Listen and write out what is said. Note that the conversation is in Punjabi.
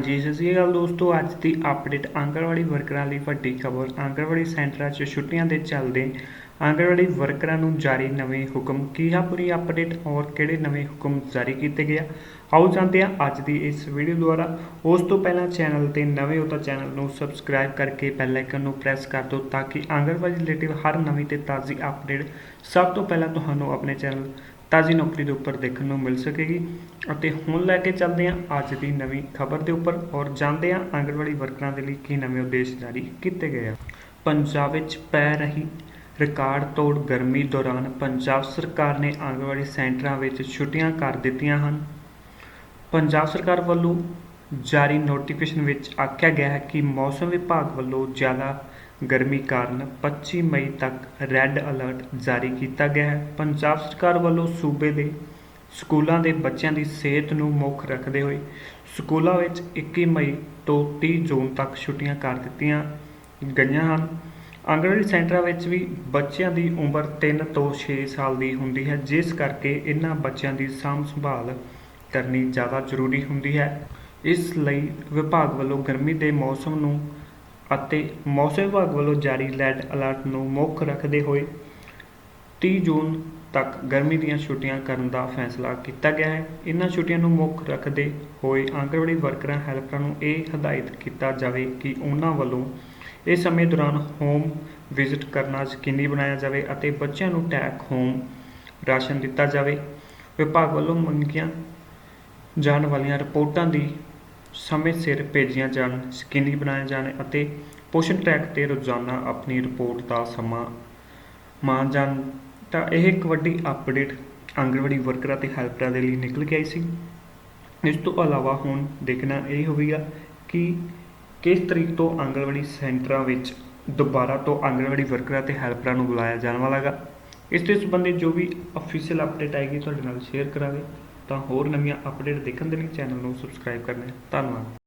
ਜੀ, ਸਤਿ ਸ਼੍ਰੀ ਅਕਾਲ ਦੋਸਤੋ, ਅੱਜ ਦੀ ਅਪਡੇਟ ਆਂਗਣਵਾੜੀ ਵਰਕਰਾਂ ਲਈ ਵੱਡੀ ਖਬਰ। ਆਂਗਣਵਾੜੀ ਸੈਂਟਰਾਂ 'ਚ ਛੁੱਟੀਆਂ ਦੇ ਚੱਲਦੇ ਆਂਗਣਵਾੜੀ ਵਰਕਰਾਂ ਨੂੰ ਜਾਰੀ ਨਵੇਂ ਹੁਕਮ। ਕੀ ਹੈ ਪੂਰੀ ਅਪਡੇਟ ਔਰ ਕਿਹੜੇ ਨਵੇਂ ਹੁਕਮ ਜਾਰੀ ਕੀਤੇ ਗਏ ਆਓ ਜਾਣਦੇ ਹਾਂ ਅੱਜ ਦੀ ਇਸ ਵੀਡੀਓ ਦੁਆਰਾ। ਉਸ ਤੋਂ ਪਹਿਲਾਂ ਚੈਨਲ ਤੇ ਨਵੇਂ ਹੋ ਤਾਂ ਚੈਨਲ ਨੂੰ ਸਬਸਕ੍ਰਾਈਬ ਕਰਕੇ ਬੈਲ ਆਈਕਨ ਨੂੰ ਪ੍ਰੈਸ ਕਰ ਦਿਓ ਤਾਂ ਕਿ ਆਂਗਣਵਾੜੀ ਰਿਲੇਟਿਵ ਹਰ ਨਵੀਂ ਤੇ ਤਾਜ਼ੀ ਅਪਡੇਟ ਸਭ ਤੋਂ ਪਹਿਲਾਂ ਤੁਹਾਨੂੰ ਆਪਣੇ ਚੈਨਲ ਤਾਜ਼ੀ ਨੌਕਰੀ ਦੇ ਉੱਪਰ ਦੇਖਣ ਨੂੰ ਮਿਲ ਸਕੇਗੀ ਅਤੇ ਹੁਣ ਲੈ ਕੇ ਚੱਲਦੇ ਹਾਂ ਅੱਜ ਦੀ ਨਵੀਂ ਖਬਰ ਦੇ ਉੱਪਰ ਔਰ ਜਾਣਦੇ ਹਾਂ ਆਂਗਣਵਾੜੀ ਵਰਕਰਾਂ ਦੇ ਲਈ ਕੀ ਨਵੇਂ ਉਦੇਸ਼ ਜਾਰੀ ਕੀਤੇ ਗਏ ਆ। ਪੰਜਾਬ ਵਿੱਚ ਪੈ ਰਹੀ ਰਿਕਾਰਡ ਤੋੜ ਗਰਮੀ ਦੌਰਾਨ ਪੰਜਾਬ ਸਰਕਾਰ ਨੇ ਆਂਗਣਵਾੜੀ ਸੈਂਟਰਾਂ ਵਿੱਚ ਛੁੱਟੀਆਂ ਕਰ ਦਿੱਤੀਆਂ ਹਨ। ਪੰਜਾਬ ਸਰਕਾਰ ਵੱਲੋਂ ਜਾਰੀ ਨੋਟੀਫਿਕੇਸ਼ਨ ਵਿੱਚ ਆਖਿਆ ਗਿਆ ਹੈ ਕਿ ਮੌਸਮ ਵਿਭਾਗ ਵੱਲੋਂ ਜ਼ਿਆਦਾ ਗਰਮੀ ਕਾਰਨ 25 ਮਈ ਤੱਕ ਰੈੱਡ ਅਲਰਟ ਜਾਰੀ ਕੀਤਾ ਗਿਆ ਹੈ। ਪੰਜਾਬ ਸਰਕਾਰ ਵੱਲੋਂ ਸੂਬੇ ਦੇ ਸਕੂਲਾਂ ਦੇ ਬੱਚਿਆਂ ਦੀ ਸਿਹਤ ਨੂੰ ਮੁੱਖ ਰੱਖਦੇ ਹੋਏ ਸਕੂਲਾਂ ਵਿੱਚ 21 ਮਈ ਤੋਂ 30 ਜੂਨ ਤੱਕ ਛੁੱਟੀਆਂ ਕਰ ਦਿੱਤੀਆਂ ਗਈਆਂ ਹਨ। ਆਂਗਣਵਾੜੀ ਸੈਂਟਰਾਂ ਵਿੱਚ ਵੀ ਬੱਚਿਆਂ ਦੀ ਉਮਰ 3 ਤੋਂ 6 ਸਾਲ ਦੀ ਹੁੰਦੀ ਹੈ, ਜਿਸ ਕਰਕੇ ਇਹਨਾਂ ਬੱਚਿਆਂ ਦੀ ਸਾਂਭ ਸੰਭਾਲ ਕਰਨੀ ਜ਼ਿਆਦਾ ਜ਼ਰੂਰੀ ਹੁੰਦੀ ਹੈ। ਇਸ ਲਈ ਵਿਭਾਗ ਵੱਲੋਂ ਗਰਮੀ ਦੇ ਮੌਸਮ ਨੂੰ ਅਤੇ ਮੌਸਮ ਵਿਭਾਗ ਵੱਲੋਂ ਜਾਰੀ ਰੈੱਡ ਅਲਰਟ ਨੂੰ ਮੁੱਖ ਰੱਖਦੇ ਹੋਏ 30 ਜੂਨ ਤੱਕ ਗਰਮੀ ਦੀਆਂ ਛੁੱਟੀਆਂ ਕਰਨ ਦਾ ਫੈਸਲਾ ਕੀਤਾ ਗਿਆ ਹੈ। ਇਹਨਾਂ ਛੁੱਟੀਆਂ ਨੂੰ ਮੁੱਖ ਰੱਖਦੇ ਹੋਏ ਆਂਗਣਵਾੜੀ ਵਰਕਰਾਂ, ਹੈਲਪਰਾਂ ਨੂੰ ਇਹ ਹਦਾਇਤ ਕੀਤਾ ਜਾਵੇ ਕਿ ਉਹਨਾਂ ਵੱਲੋਂ ਇਸ ਸਮੇਂ ਦੌਰਾਨ ਹੋਮ ਵਿਜ਼ਿਟ ਕਰਨਾ ਯਕੀਨੀ ਬਣਾਇਆ ਜਾਵੇ ਅਤੇ ਬੱਚਿਆਂ ਨੂੰ ਟੈਕ ਹੋਮ ਰਾਸ਼ਨ ਦਿੱਤਾ ਜਾਵੇ। ਵਿਭਾਗ ਵੱਲੋਂ ਮੰਗੀਆਂ ਜਾਣ ਵਾਲੀਆਂ ਰਿਪੋਰਟਾਂ ਦੀ ਸਮੇਂ ਸਿਰ ਭੇਜੀਆਂ ਜਾਣ ਯਕੀਨੀ ਬਣਾਏ ਜਾਣ ਅਤੇ ਪੋਸ਼ਣ ਟਰੈਕ ਤੇ ਰੋਜ਼ਾਨਾ ਆਪਣੀ ਰਿਪੋਰਟ ਦਾ ਸਮਾਂ ਮਾਨ ਜਾਣ, ਤਾਂ ਇਹ ਇੱਕ ਵੱਡੀ ਅਪਡੇਟ ਆਂਗਣਵਾੜੀ ਵਰਕਰਾਂ ਤੇ ਹੈਲਪਰਾਂ ਦੇ ਲਈ ਨਿਕਲ ਕੇ ਆਈ ਸੀ। ਇਸ ਤੋਂ ਇਲਾਵਾ ਹੁਣ ਦੇਖਣਾ ਇਹ ਹੋਵੇਗਾ ਕਿ ਕਿਸ ਤਰੀਕ ਤੋਂ ਆਂਗਣਵਾੜੀ ਸੈਂਟਰਾਂ ਵਿੱਚ ਦੁਬਾਰਾ ਤੋਂ ਆਂਗਣਵਾੜੀ ਵਰਕਰਾਂ ਤੇ ਹੈਲਪਰਾਂ ਨੂੰ ਬੁਲਾਇਆ ਜਾਣ ਵਾਲਾ ਹੈਗਾ। ਇਸ ਦੇ ਸੰਬੰਧੀ ਜੋ ਵੀ ਅਫੀਸ਼ੀਅਲ ਅਪਡੇਟ ਆਏਗੀ, ਤੁਹਾਡੇ ਨਾਲ ਸ਼ੇਅਰ ਕਰਾਂਗੇ। ਤਾਂ ਹੋਰ ਨਵੀਆਂ ਅਪਡੇਟ ਦੇਖਣ ਦੇ ਲਈ ਚੈਨਲ ਨੂੰ ਸਬਸਕ੍ਰਾਈਬ ਕਰਨਾ ਧੰਨਵਾਦ।